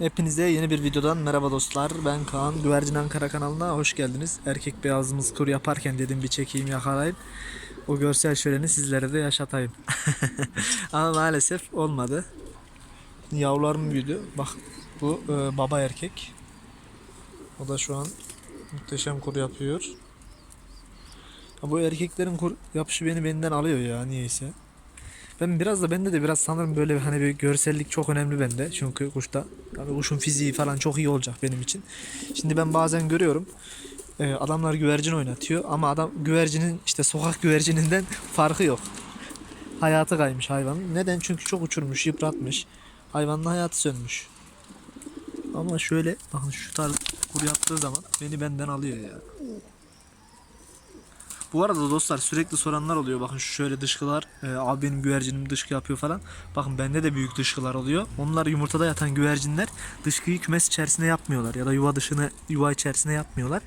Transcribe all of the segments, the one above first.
Hepinize yeni bir videodan merhaba dostlar. Ben Kaan. Güvercin Ankara kanalına hoş geldiniz. Erkek beyazımız kur yaparken dedim bir çekeyim yakalayayım. O görsel şöleni sizlere de yaşatayım. Ama maalesef olmadı. Yavrularım büyüdü. Bak bu e, baba erkek. O da şu an muhteşem kur yapıyor. Ya bu erkeklerin kur yapışı beni benden alıyor ya niyeyse. Ben biraz da bende de biraz sanırım böyle hani bir görsellik çok önemli bende. Çünkü kuşta yani kuşun fiziği falan çok iyi olacak benim için. Şimdi ben bazen görüyorum e, adamlar güvercin oynatıyor ama adam güvercinin işte sokak güvercininden farkı yok. Hayatı kaymış hayvanın. Neden? Çünkü çok uçurmuş, yıpratmış. Hayvanın hayatı sönmüş. Ama şöyle bakın şu tarz kur yaptığı zaman beni benden alıyor ya. Bu arada dostlar sürekli soranlar oluyor. Bakın şöyle dışkılar. E, abi benim güvercinim dışkı yapıyor falan. Bakın bende de büyük dışkılar oluyor. Onlar yumurtada yatan güvercinler dışkıyı kümes içerisine yapmıyorlar. Ya da yuva dışını yuva içerisine yapmıyorlar.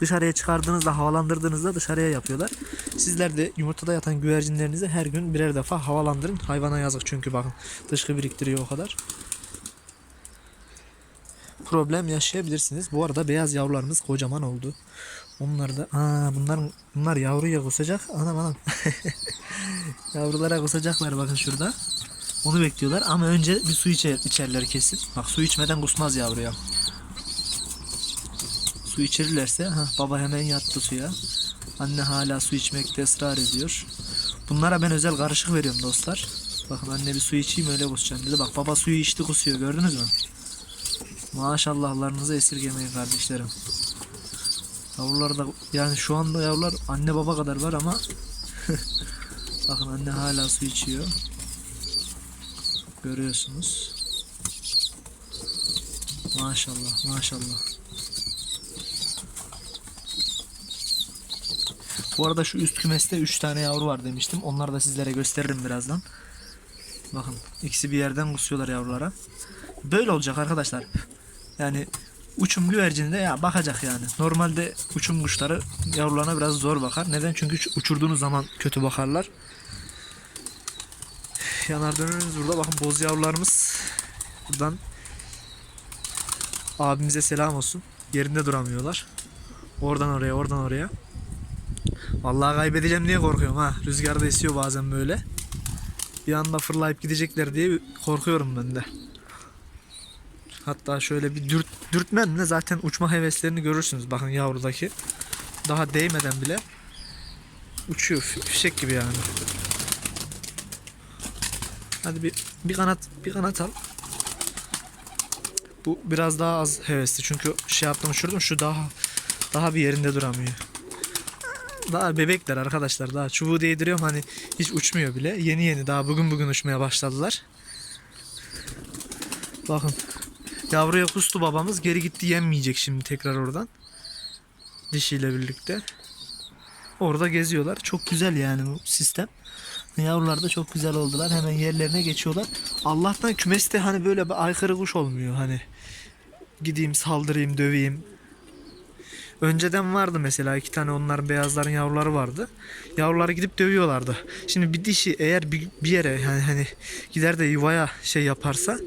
Dışarıya çıkardığınızda havalandırdığınızda dışarıya yapıyorlar. Sizler de yumurtada yatan güvercinlerinizi her gün birer defa havalandırın. Hayvana yazık çünkü bakın dışkı biriktiriyor o kadar. Problem yaşayabilirsiniz. Bu arada beyaz yavrularımız kocaman oldu. Onlar da aa bunlar bunlar yavruya kusacak. Anam anam. Yavrulara kusacaklar bakın şurada. Onu bekliyorlar ama önce bir su içer, içerler kesin. Bak su içmeden kusmaz yavruya. Su içirirlerse ha baba hemen yattı suya. Anne hala su içmekte ısrar ediyor. Bunlara ben özel karışık veriyorum dostlar. Bakın anne bir su içeyim öyle kusacağım dedi. Bak baba suyu içti kusuyor gördünüz mü? Maşallahlarınızı esirgemeyin kardeşlerim. Yavrular da yani şu anda yavrular anne baba kadar var ama bakın anne hala su içiyor. Görüyorsunuz. Maşallah maşallah. Bu arada şu üst kümeste 3 tane yavru var demiştim. Onları da sizlere gösteririm birazdan. Bakın ikisi bir yerden kusuyorlar yavrulara. Böyle olacak arkadaşlar. Yani uçum güvercini de ya bakacak yani. Normalde uçum kuşları yavrularına biraz zor bakar. Neden? Çünkü uç- uçurduğunuz zaman kötü bakarlar. Yanar dönürüz burada. Bakın boz yavrularımız buradan abimize selam olsun. Yerinde duramıyorlar. Oradan oraya, oradan oraya. Vallahi kaybedeceğim diye korkuyorum ha. Rüzgar da esiyor bazen böyle. Bir anda fırlayıp gidecekler diye korkuyorum ben de. Hatta şöyle bir dürt, dürtmenle zaten uçma heveslerini görürsünüz. Bakın yavrudaki. Daha değmeden bile uçuyor. Fişek gibi yani. Hadi bir bir kanat bir kanat al. Bu biraz daha az hevesli çünkü şey yaptım uçurdum şu daha daha bir yerinde duramıyor. Daha bebekler arkadaşlar daha çubuğu değdiriyorum hani hiç uçmuyor bile. Yeni yeni daha bugün bugün uçmaya başladılar. Bakın Yavruya kustu babamız. Geri gitti yenmeyecek şimdi tekrar oradan. Dişiyle birlikte. Orada geziyorlar. Çok güzel yani bu sistem. Yavrular da çok güzel oldular. Hemen yerlerine geçiyorlar. Allah'tan kümeste hani böyle bir aykırı kuş olmuyor. Hani gideyim saldırayım döveyim. Önceden vardı mesela iki tane onların beyazların yavruları vardı. Yavruları gidip dövüyorlardı. Şimdi bir dişi eğer bir, bir yere yani hani gider de yuvaya şey yaparsa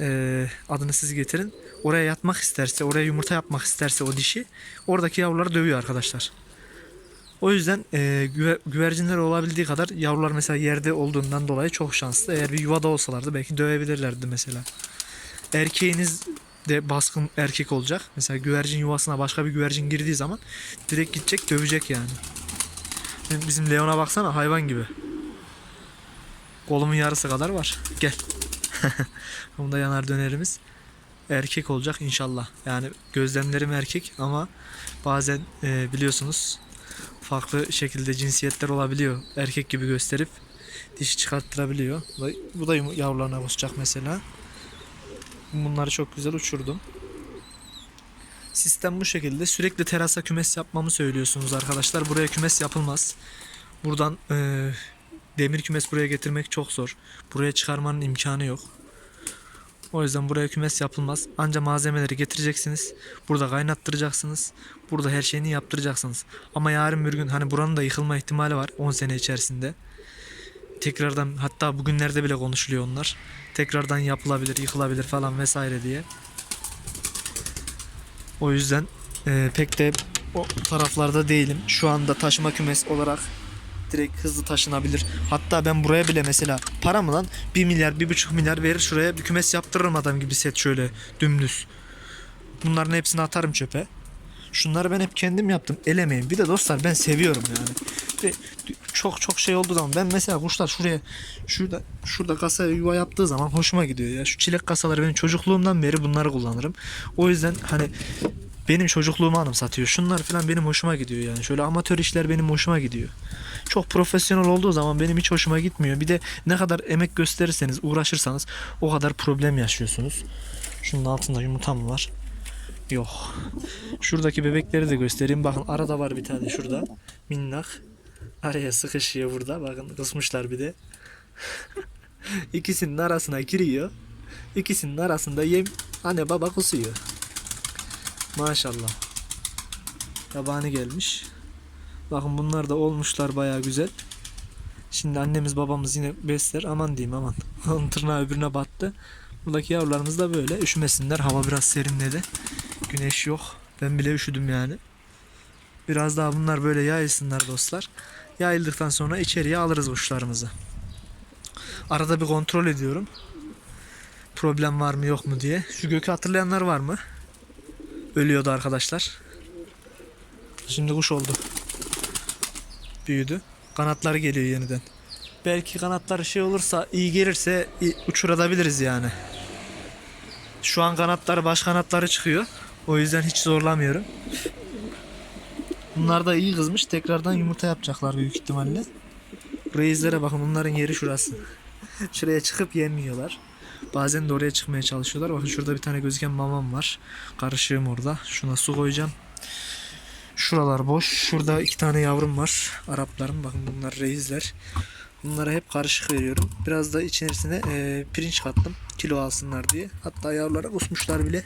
eee, adını siz getirin. Oraya yatmak isterse, oraya yumurta yapmak isterse o dişi oradaki yavruları dövüyor arkadaşlar. O yüzden güver- güvercinler olabildiği kadar yavrular mesela yerde olduğundan dolayı çok şanslı. Eğer bir yuvada olsalardı belki dövebilirlerdi mesela. Erkeğiniz de baskın erkek olacak. Mesela güvercin yuvasına başka bir güvercin girdiği zaman direkt gidecek dövecek yani. Bizim Leon'a baksana hayvan gibi. Kolumun yarısı kadar var. Gel. Bunda yanar dönerimiz erkek olacak inşallah. Yani gözlemlerim erkek ama bazen e, biliyorsunuz farklı şekilde cinsiyetler olabiliyor. Erkek gibi gösterip dişi çıkarttırabiliyor. Bu da- yavrularına kusacak mesela. Bunları çok güzel uçurdum. Sistem bu şekilde. Sürekli terasa kümes yapmamı söylüyorsunuz arkadaşlar. Buraya kümes yapılmaz. Buradan e, demir kümes buraya getirmek çok zor. Buraya çıkarmanın imkanı yok. O yüzden buraya kümes yapılmaz. Anca malzemeleri getireceksiniz. Burada kaynattıracaksınız. Burada her şeyini yaptıracaksınız. Ama yarın bir gün hani buranın da yıkılma ihtimali var 10 sene içerisinde. tekrardan hatta bugünlerde bile konuşuluyor onlar. Tekrardan yapılabilir, yıkılabilir falan vesaire diye. O yüzden e, pek de o taraflarda değilim. Şu anda taşıma kümes olarak direkt hızlı taşınabilir. Hatta ben buraya bile mesela para mı lan 1 milyar 1,5 milyar verir şuraya bir kümes yaptırırım adam gibi set şöyle dümdüz. Bunların hepsini atarım çöpe. Şunları ben hep kendim yaptım. El emeğim. Bir de dostlar ben seviyorum yani. Ve çok çok şey olduğu zaman ben mesela kuşlar şuraya şurada şurada kasaya yuva yaptığı zaman hoşuma gidiyor ya. Şu çilek kasaları benim çocukluğumdan beri bunları kullanırım. O yüzden hani benim çocukluğumu anımsatıyor. Şunlar falan benim hoşuma gidiyor yani. Şöyle amatör işler benim hoşuma gidiyor. Çok profesyonel olduğu zaman benim hiç hoşuma gitmiyor. Bir de ne kadar emek gösterirseniz, uğraşırsanız o kadar problem yaşıyorsunuz. Şunun altında yumurtam var. Yok. Şuradaki bebekleri de göstereyim. Bakın arada var bir tane şurada. Minnak. Araya sıkışıyor burada. Bakın kısmışlar bir de. İkisinin arasına giriyor. İkisinin arasında yem anne baba kusuyor. Maşallah. Yabani gelmiş. Bakın bunlar da olmuşlar baya güzel. Şimdi annemiz babamız yine besler. Aman diyeyim aman. Onun tırnağı öbürüne battı. Buradaki yavrularımız da böyle. Üşümesinler. Hava biraz serinledi. Güneş yok. Ben bile üşüdüm yani. Biraz daha bunlar böyle yayılsınlar dostlar. Yayıldıktan sonra içeriye alırız kuşlarımızı. Arada bir kontrol ediyorum. Problem var mı yok mu diye. Şu gökü hatırlayanlar var mı? Ölüyordu arkadaşlar. Şimdi kuş oldu. Büyüdü. Kanatları geliyor yeniden. Belki kanatları şey olursa iyi gelirse uçurabiliriz yani. Şu an kanatları baş kanatları çıkıyor. O yüzden hiç zorlamıyorum. Bunlar da iyi kızmış. Tekrardan yumurta yapacaklar büyük ihtimalle. Reis'lere bakın onların yeri şurası. Şuraya çıkıp yemiyorlar. Bazen de oraya çıkmaya çalışıyorlar. Bakın şurada bir tane gözüken mamam var. Karışığım orada. Şuna su koyacağım. Şuralar boş. Şurada iki tane yavrum var. Araplarım. Bakın bunlar reisler. Bunlara hep karışık veriyorum. Biraz da içerisine e, pirinç kattım. Kilo alsınlar diye. Hatta yavrulara kusmuşlar bile.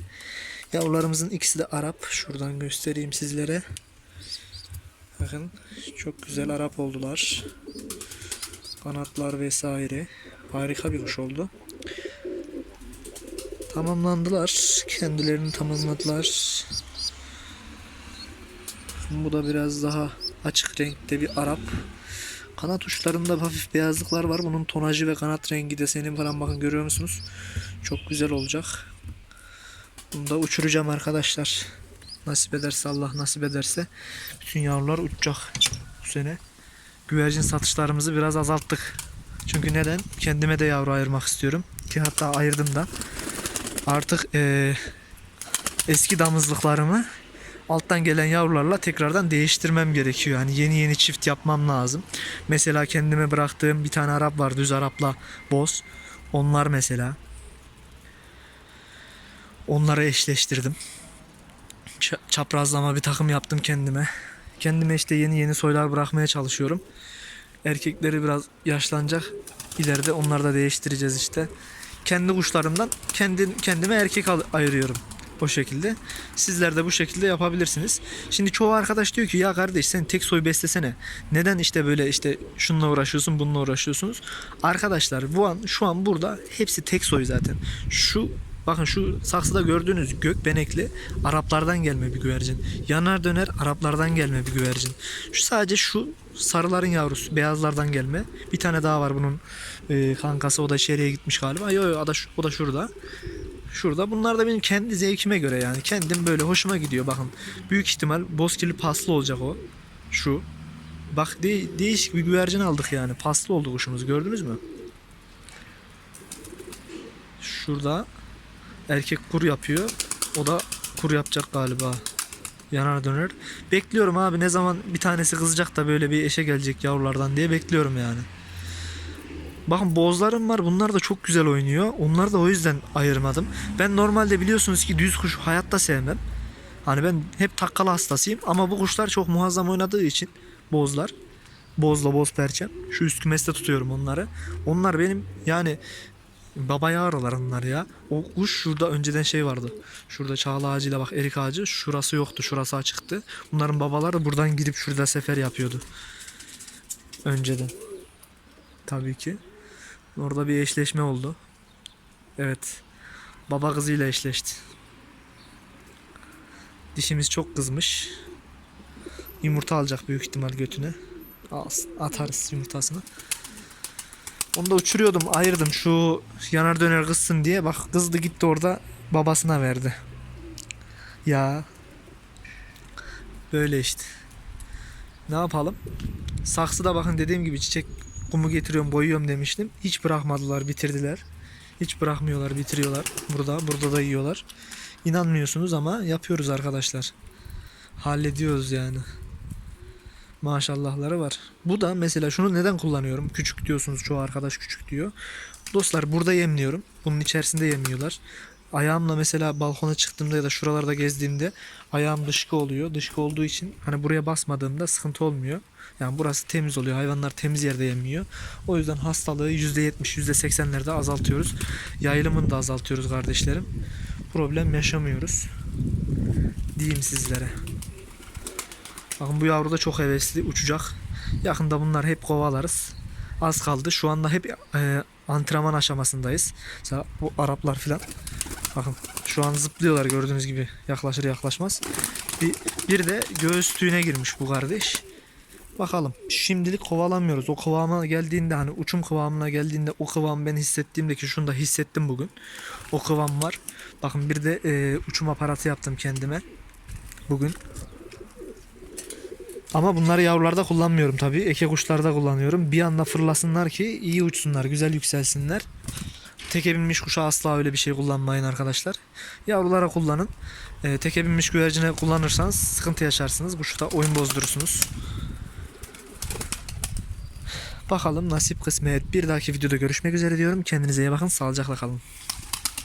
Yavrularımızın ikisi de Arap. Şuradan göstereyim sizlere. Bakın çok güzel Arap oldular. Kanatlar vesaire. Harika bir kuş oldu. Tamamlandılar. Kendilerini tamamladılar. Bu da biraz daha açık renkte bir Arap. Kanat uçlarında hafif beyazlıklar var. Bunun tonajı ve kanat rengi deseni falan bakın görüyor musunuz? Çok güzel olacak. Bunu da uçuracağım arkadaşlar. Nasip ederse Allah nasip ederse bütün yavrular uçacak bu sene. Güvercin satışlarımızı biraz azalttık. Çünkü neden? Kendime de yavru ayırmak istiyorum. Ki hatta ayırdım da. Artık eee, eski damızlıklarımı alttan gelen yavrularla tekrardan değiştirmem gerekiyor. Yani yeni yeni çift yapmam lazım. Mesela kendime bıraktığım bir tane Arap var. Düz Arap'la boz. Onlar mesela. Onları eşleştirdim. Ç- çaprazlama bir takım yaptım kendime. Kendime işte yeni yeni soylar bırakmaya çalışıyorum. Erkekleri biraz yaşlanacak. İleride onları da değiştireceğiz işte. Kendi kuşlarımdan kendi, kendime erkek ayırıyorum. O şekilde. Sizler de bu şekilde yapabilirsiniz. Şimdi çoğu arkadaş diyor ki ya kardeş sen tek soy beslesene. Neden işte böyle işte şununla uğraşıyorsun bununla uğraşıyorsunuz. Arkadaşlar bu an şu an burada hepsi tek soy zaten. Şu Bakın şu saksıda gördüğünüz gökbenekli Araplardan gelme bir güvercin. Yanar döner Araplardan gelme bir güvercin. Şu sadece şu sarıların yavrusu beyazlardan gelme. Bir tane daha var bunun e, kankası o da içeriye gitmiş galiba. Yo yo o da, o da şurada. Şurada. Bunlar da benim kendi zevkime göre yani. Kendim böyle hoşuma gidiyor bakın. Büyük ihtimal bozkirli paslı olacak o. Şu. Bak de- değişik bir güvercin aldık yani. Paslı oldu kuşumuz gördünüz mü? Şurada erkek kur yapıyor. O da kur yapacak galiba. Yanar döner. Bekliyorum abi ne zaman bir tanesi kızacak da böyle bir eşe gelecek yavrulardan diye bekliyorum yani. Bakın bozlarım var. Bunlar da çok güzel oynuyor. Onları da o yüzden ayırmadım. Ben normalde biliyorsunuz ki düz kuş hayatta sevmem. Hani ben hep takkalı hastasıyım ama bu kuşlar çok muazzam oynadığı için bozlar. Bozla boz perçem. Şu üst kümeste tutuyorum onları. Onlar benim yani baba yavrular onlar ya. O kuş şurada önceden şey vardı. Şurada çağla ağacıyla bak erik ağacı. Şurası yoktu. Şurası açıktı. Bunların babaları buradan gidip şurada sefer yapıyordu. Önceden. tabii ki. Orada bir eşleşme oldu. Evet. Baba kızıyla eşleşti. Dişimiz çok kızmış. Yumurta alacak büyük ihtimal götüne. Atarız yumurtasını. Onu da uçuruyordum, ayırdım şu yanar döner kızsın diye. Bak kızdı gitti orada babasına verdi. Ya. Böyle işte. Ne yapalım? Saksıda bakın dediğim gibi çiçek kumu getiriyorum, boyuyorum demiştim. Hiç bırakmadılar, bitirdiler. Hiç bırakmıyorlar, bitiriyorlar. Burada, burada da yiyorlar. İnanmıyorsunuz ama yapıyoruz arkadaşlar. Hallediyoruz yani. Maşallahları var. Bu da mesela şunu neden kullanıyorum? Küçük diyorsunuz çoğu arkadaş küçük diyor. Dostlar burada yemliyorum. Bunun içerisinde yemiyorlar. Ayağımla mesela balkona çıktığımda ya da şuralarda gezdiğimde ayağım dışkı oluyor. Dışkı olduğu için hani buraya basmadığımda sıkıntı olmuyor. Yani burası temiz oluyor. Hayvanlar temiz yerde yemiyor. O yüzden hastalığı %70, %80'lerde azaltıyoruz. Yayılımını da azaltıyoruz kardeşlerim. Problem yaşamıyoruz. Diyeyim sizlere. Bakın bu yavru da çok hevesli uçacak. Yakında bunlar hep kovalarız. Az kaldı. Şu anda hep e, antrenman aşamasındayız. Mesela bu Araplar filan. Bakın şu an zıplıyorlar gördüğünüz gibi. Yaklaşır yaklaşmaz. Bir, bir de göğüs tüyüne girmiş bu kardeş. Bakalım. Şimdilik kovalamıyoruz. O kıvama geldiğinde hani uçum kıvamına geldiğinde o kıvam ben hissettiğimde ki şunu da hissettim bugün. O kıvam var. Bakın bir de e, uçum aparatı yaptım kendime. Bugün. Ama bunları yavrularda kullanmıyorum tabii. Eke kuşlarda kullanıyorum. Bir anda fırlasınlar ki iyi uçsunlar, güzel yükselsinler. Teke binmiş kuşa asla öyle bir şey kullanmayın arkadaşlar. Yavrulara kullanın. E, teke binmiş güvercine kullanırsanız sıkıntı yaşarsınız. Kuşu da oyun bozdurursunuz. Bakalım nasip kısmet. Bir dahaki videoda görüşmek üzere diyorum. Kendinize iyi bakın. Sağlıcakla kalın.